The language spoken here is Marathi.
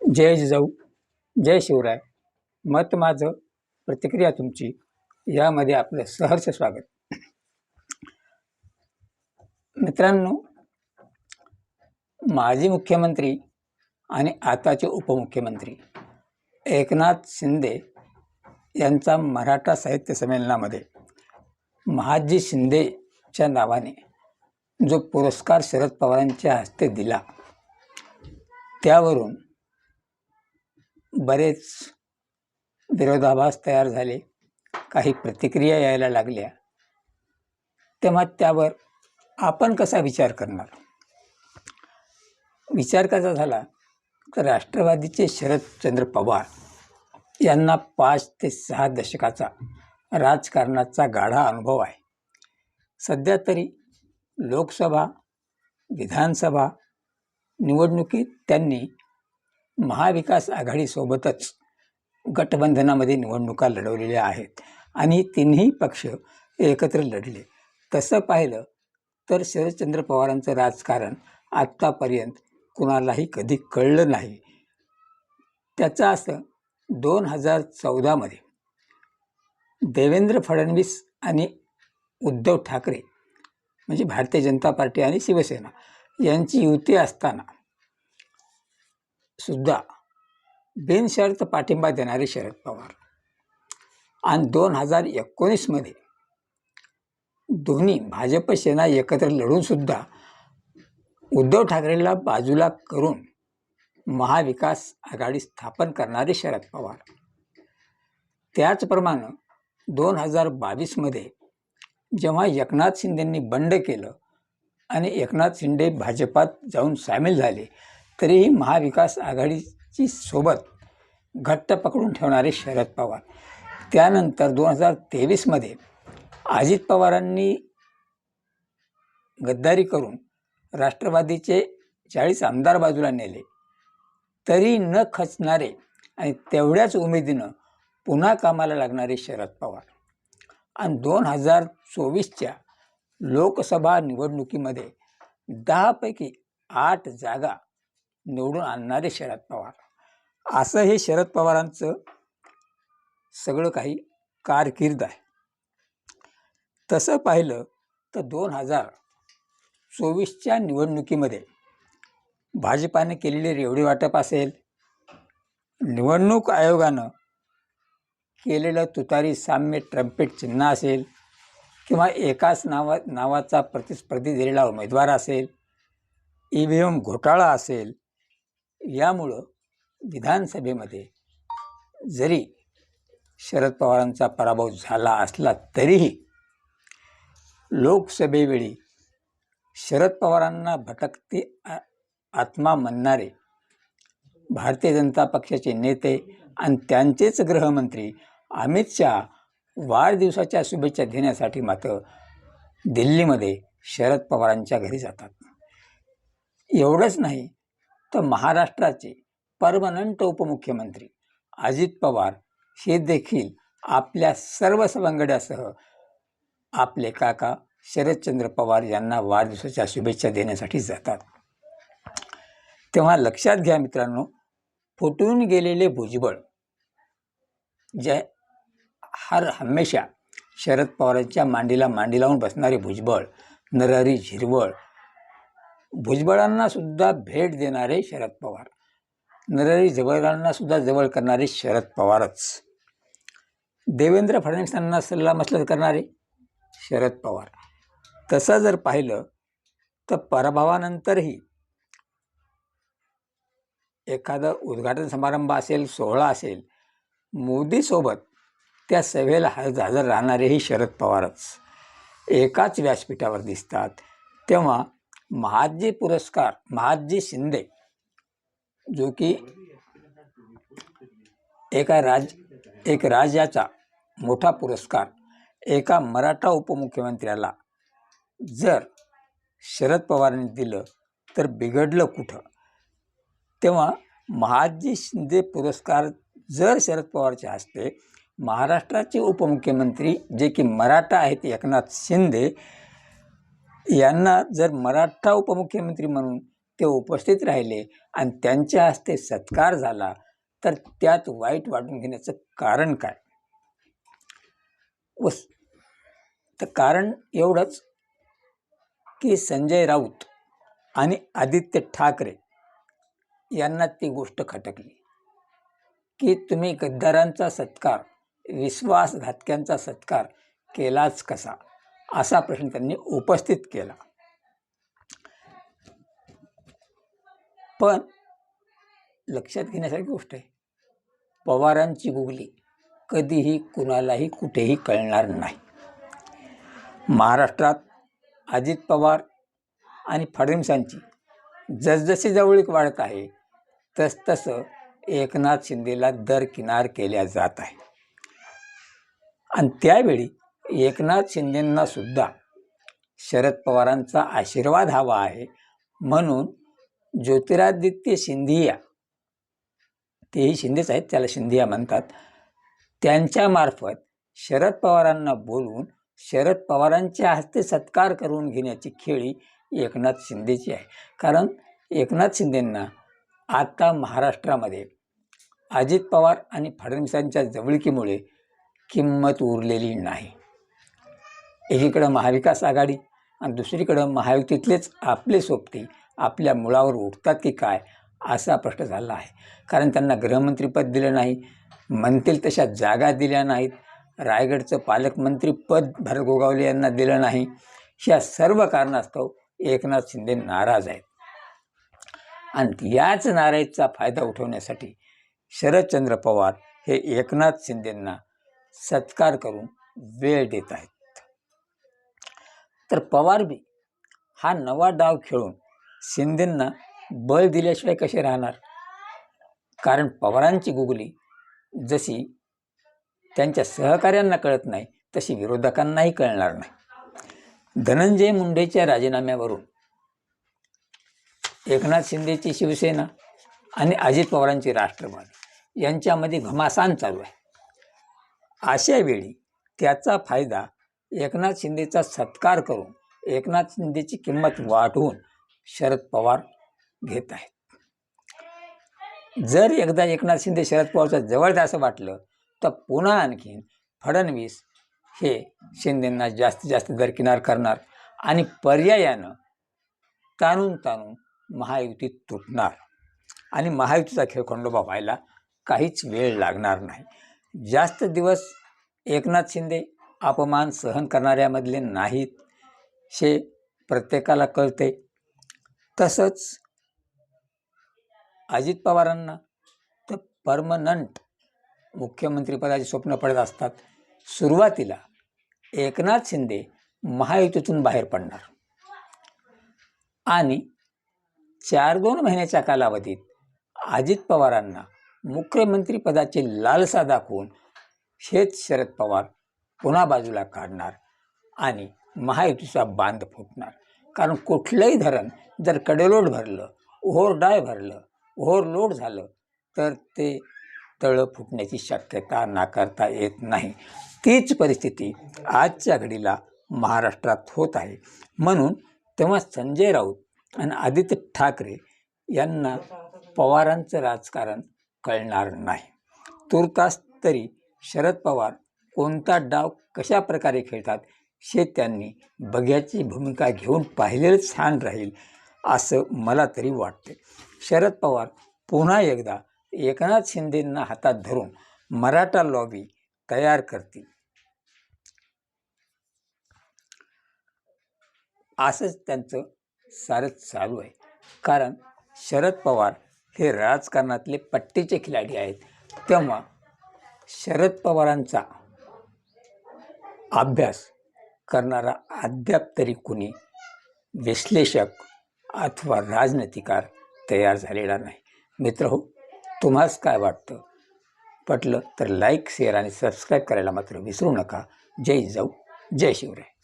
जय जिजाऊ जय शिवराय. मत माझं प्रतिक्रिया तुमची. यामध्ये आपलं सहर्ष स्वागत. मित्रांनो माजी मुख्यमंत्री आणि आताचे उपमुख्यमंत्री एकनाथ शिंदे यांचा मराठा साहित्य संमेलनामध्ये महाजी शिंदेच्या नावाने जो पुरस्कार शरद पवारांच्या हस्ते दिला त्यावरून बरेच विरोधाभास तयार झाले. काही प्रतिक्रिया यायला लागल्या. तेव्हा त्यावर आपण कसा विचार करणार? विचार कसा झाला? तर राष्ट्रवादीचे शरदचंद्र पवार यांना पाच ते सहा दशकाचा राजकारणाचा गाढा अनुभव आहे. सध्या तरी लोकसभा विधानसभा निवडणुकीत त्यांनी महाविकास आघाडीसोबतच गटबंधनामध्ये निवडणुका लढवलेल्या आहेत. आणि तिन्ही पक्ष एकत्र लढले. तसं पाहिलं तर शरदचंद्र पवारांचं राजकारण आत्तापर्यंत कुणालाही कधी कळलं नाही. त्याचं असं दोन हजार चौदामध्ये देवेंद्र फडणवीस आणि उद्धव ठाकरे म्हणजे भारतीय जनता पार्टी आणि शिवसेना यांची युती असताना सुद्धा बिनशर्त पाठिंबा देणारे शरद पवार. आणि दोन हजार एकोणीसमध्ये दोन्ही भाजप सेना एकत्र लढूनसुद्धा उद्धव ठाकरेला बाजूला करून महाविकास आघाडी स्थापन करणारे शरद पवार. त्याचप्रमाणे दोन हजार बावीसमध्ये जेव्हा एकनाथ शिंदेंनी बंड केलं आणि एकनाथ शिंदे भाजपात जाऊन सामील झाले तरीही महाविकास आघाडीची सोबत घट्ट पकडून ठेवणारे शरद पवार. त्यानंतर दोन हजार तेवीसमध्ये अजित पवारांनी गद्दारी करून राष्ट्रवादीचे चाळीस आमदार बाजूला नेले. तरी न खचणारे आणि तेवढ्याच उमेदीनं पुन्हा कामाला लागणारे शरद पवार. आणि दोन हजार चोवीसच्या लोकसभा निवडणुकीमध्ये दहापैकी आठ जागा निवडून आणणारे शरद पवार. असं हे शरद पवारांचं सगळं काही कारकीर्द आहे. तसं पाहिलं तर दोन हजार चोवीसच्या निवडणुकीमध्ये भाजपाने केलेले रेवडी वाटप असेल निवडणूक आयोगानं केलेलं तुतारी साम्य ट्रम्पेट चिन्ह असेल किंवा एकाच नावा नावाचा प्रतिस्पर्धी दिलेला उमेदवार असेल ई व्ही एम घोटाळा असेल यामुळं विधानसभेमध्ये जरी शरद पवारांचा पराभव झाला असला तरीही लोकसभेवेळी शरद पवारांना भटकती आ आत्मा म्हणणारे भारतीय जनता पक्षाचे नेते आणि त्यांचेच गृहमंत्री अमित शहा वाढदिवसाच्या शुभेच्छा देण्यासाठी मात्र दिल्लीमध्ये शरद पवारांच्या घरी जातात. एवढंच नाही तर महाराष्ट्राचे परमनंट उपमुख्यमंत्री अजित पवार हे देखील आपल्या सर्व सवंगड्यासह आपले काका शरदचंद्र पवार यांना वाढदिवसाच्या शुभेच्छा देण्यासाठी जातात. तेव्हा लक्षात घ्या मित्रांनो फुटून गेलेले भुजबळ जे हर हमेशा शरद पवारांच्या मांडीला मांडी लावून बसणारे भुजबळ नरहरी झिरवळ भुजबळांना सुद्धा भेट देणारे शरद पवार. नरहरी झिरवळांना सुद्धा जवळ करणारे शरद पवारच. देवेंद्र फडणवीसांना सल्लामसलत करणारे शरद पवार. तसं जर पाहिलं तर पराभवानंतरही एखादं उद्घाटन समारंभ असेल सोहळा असेल मोदीसोबत त्या सभेला हजर हजर राहणारेही शरद पवारच. एकाच व्यासपीठावर दिसतात. तेव्हा महाजी पुरस्कार महादजी शिंदे जो की एका राज एक राज्याचा मोठा पुरस्कार एका मराठा उपमुख्यमंत्र्याला जर शरद पवारांनी दिलं तर बिघडलं कुठं? तेव्हा महादजी शिंदे पुरस्कार जर शरद पवारचे असते महाराष्ट्राचे उपमुख्यमंत्री जे की मराठा आहेत एकनाथ शिंदे यांना जर मराठा उपमुख्यमंत्री म्हणून ते उपस्थित राहिले आणि त्यांच्या हस्ते सत्कार झाला तर त्यात वाईट वाटून घेण्याचं कारण काय? व तर कारण एवढंच की संजय राऊत आणि आदित्य ठाकरे यांना ती गोष्ट खटकली की तुम्ही गद्दारांचा सत्कार विश्वासघातक्यांचा सत्कार केलाच कसा? असा प्रश्न त्यांनी उपस्थित केला. पण लक्षात घेण्यासारखी गोष्ट आहे. पवारांची गुगली कधीही कुणालाही कुठेही कळणार नाही. महाराष्ट्रात अजित पवार आणि फडणवीसांची जसजशी जवळीक वाढत आहे तसतसं एकनाथ शिंदेला दरकिनार केल्या जात आहे. आणि त्यावेळी एकनाथ शिंदेंना सुद्धा शरद पवारांचा आशीर्वाद हवा आहे. म्हणून ज्योतिरादित्य सिंधिया तेही शिंदेच आहेत त्याला सिंधिया म्हणतात. त्यांच्यामार्फत शरद पवारांना बोलवून शरद पवारांच्या हस्ते सत्कार करून घेण्याची खेळी एकनाथ शिंदेची आहे. कारण एकनाथ शिंदेंना आता महाराष्ट्रामध्ये अजित पवार आणि फडणवीसांच्या जवळकीमुळे किंमत उरलेली नाही. एकीकडं महाविकास आघाडी आणि दुसरीकडं महायुतीतलेच आपले सोबती आपल्या मुळावर उठतात की काय असा प्रश्न झाला आहे. कारण त्यांना गृहमंत्रीपद दिलं नाही म्हणतील तशा जागा दिल्या नाहीत रायगडचं पालकमंत्रीपद भरत गोगावले यांना दिलं नाही ह्या सर्व कारणास्तव एकनाथ शिंदे नाराज आहेत. आणि याच नाराजीचा फायदा उठवण्यासाठी शरदचंद्र पवार हे एकनाथ शिंदेंना सत्कार करून वेळ देत आहेत. तर पवार बी हा नवा डाव खेळून शिंदेंना बळ दिल्याशिवाय कसे राहणार? कारण पवारांची गुगली जशी त्यांच्या सहकाऱ्यांना कळत नाही तशी विरोधकांनाही कळणार नाही. धनंजय मुंडेच्या राजीनाम्यावरून एकनाथ शिंदेची शिवसेना आणि अजित पवारांची राष्ट्रवादी यांच्यामध्ये घमासान चालू आहे. अशावेळी त्याचा फायदा एकनाथ शिंदेचा सत्कार करून एकनाथ शिंदेची किंमत वाढवून शरद पवार घेत आहेत. जर एकदा एकनाथ शिंदे शरद पवारच्या जवळ असं वाटलं तर पुन्हा आणखीन फडणवीस हे शिंदेंना जास्तीत जास्त दरकिनार करणार आणि पर्यायानं ताणून ताणून महायुती तुटणार आणि महायुतीचा खेळ खंडोबा व्हायला काहीच वेळ लागणार नाही. जास्त दिवस एकनाथ शिंदे अपमान सहन करणाऱ्यामधले नाहीत हे प्रत्येकाला कळते. तसंच अजित पवारांना तर परमनंट मुख्यमंत्रीपदाचे स्वप्न पडत असतात. सुरुवातीला एकनाथ शिंदे महायुतीतून बाहेर पडणार. आणि चार दोन महिन्याच्या कालावधीत अजित पवारांना मुख्यमंत्रीपदाची लालसा दाखवून हेच शरद पवार पुन्हा बाजूला काढणार आणि महायुतीचा बांध फुटणार. कारण कुठलंही धरण जर कडेलोट भरलं ओव्हरडाय भरलं ओव्हरलोड झालं तर ते तळं फुटण्याची शक्यता नाकारता येत नाही. तीच परिस्थिती आजच्या घडीला महाराष्ट्रात होत आहे. म्हणून तेव्हा संजय राऊत आणि आदित्य ठाकरे यांना पवारांचं राजकारण कळणार नाही. तुर्तास तरी शरद पवार कोणता डाव कशा प्रकारे खेळतात हे त्यांनी बघ्याची भूमिका घेऊन पाहिलेलं छान राहील असं मला तरी वाटते शरद पवार पुन्हा एकदा एकनाथ शिंदेंना हातात धरून मराठा लॉबी तयार करतील. असंच त्यांचं सारंच चालू आहे. कारण शरद पवार हे राजकारणातले पट्टीचे खिलाडी आहेत. तेव्हा शरद पवारांचा अभ्यास करणारा अद्याप तरी कुणी विश्लेषक अथवा राजनीतिकार तयार झालेला नाही. मित्र हो तुम्हास काय वाटतं? पटलं तर लाईक शेअर आणि सबस्क्राईब करायला मात्र विसरू नका. जय जाऊ जय शिवराय.